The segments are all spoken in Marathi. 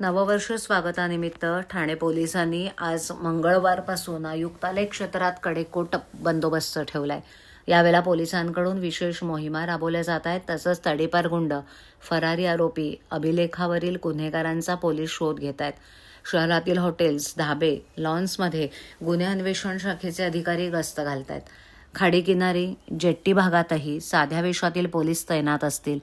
नववर्ष स्वागतानिमित्त ठाणे पोलिसांनी आज मंगळवारपासून आयुक्तालय क्षेत्रात कडेकोट बंदोबस्त ठेवला आहे यावेळेला पोलिसांकडून विशेष मोहिमा राबवल्या जात आहेत तसंच तडीपार गुंड फरारी आरोपी अभिलेखावरील गुन्हेगारांचा पोलीस शोध घेत आहेत. शहरातील हॉटेल्स धाबे लॉन्समध्ये गुन्हे अन्वेषण शाखेचे अधिकारी गस्त घालत आहेत. खाडी किनारी जेट्टी भागातही साध्या वेशातील पोलीस तैनात असतील.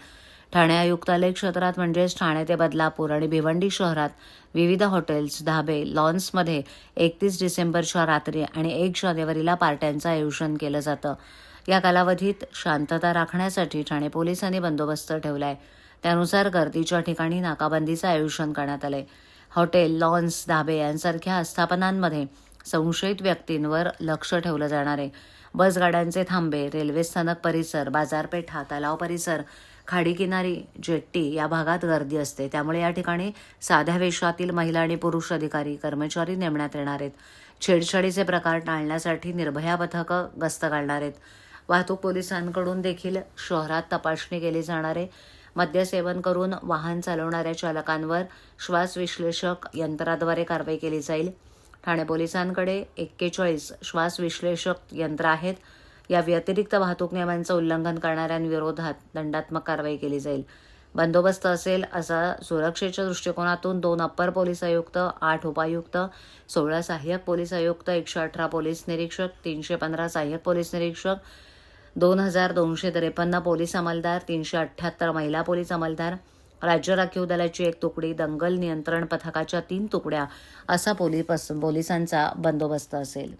ठाणे आयुक्तालय क्षेत्रात म्हणजेच ठाणे ते बदलापूर आणि भिवंडी शहरात विविध हॉटेल्स धाबे लॉन्समध्ये एकतीस डिसेंबरच्या रात्री आणि एक जानेवारीला पार्ट्यांचं आयोजन केलं जातं. या कालावधीत शांतता राखण्यासाठी ठाणे पोलिसांनी बंदोबस्त ठेवलाय. त्यानुसार गर्दीच्या ठिकाणी नाकाबंदीचं आयोजन करण्यात आलंय. हॉटेल लॉन्स धाबे यांसारख्या आस्थापनांमध्ये संशयित व्यक्तींवर लक्ष ठेवलं जाणार आहे. बसगाड्यांचे थांबे रेल्वे स्थानक परिसर बाजारपेठा तलाव परिसर खाडीकिनारी जेट्टी या भागात गर्दी असते. त्यामुळे या ठिकाणी साध्या वेशातील महिला आणि पुरुष अधिकारी कर्मचारी नेमण्यात येणार आहेत. छेडछाडीचे प्रकार टाळण्यासाठी निर्भया पथकं गस्त घालणार आहेत. वाहतूक पोलिसांकडून देखील शहरात तपासणी केली जाणार आहे. मद्यसेवन करून वाहन चालवणाऱ्या चालकांवर श्वास विश्लेषक यंत्राद्वारे कारवाई केली जाईल. ठाणे पोलिसांकडे एक्केचाळीस श्वास विश्लेषक यंत्र आहेत. या व्यतिरिक्त वाहतूक नियमांचं उल्लंघन करणाऱ्यांविरोधात दंडात्मक कारवाई केली जाईल. बंदोबस्त असेल असा सुरक्षेच्या दृष्टिकोनातून दोन अप्पर पोलीस आयुक्त आठ उपायुक्त सोळा सहाय्यक पोलीस आयुक्त एकशे अठरा पोलीस निरीक्षक तीनशे पंधरा सहाय्यक पोलीस निरीक्षक दोन हजार दोनशे त्रेपन्न पोलीस अंमलदार तीनशे अठ्ठ्याहत्तर महिला पोलीस अंमलदार. राज्य राखीव दलाची एक तुकडी दंगल नियंत्रण पथकाच्या तीन तुकड्या असा पोलीस पोलिसांचा बंदोबस्त असेल.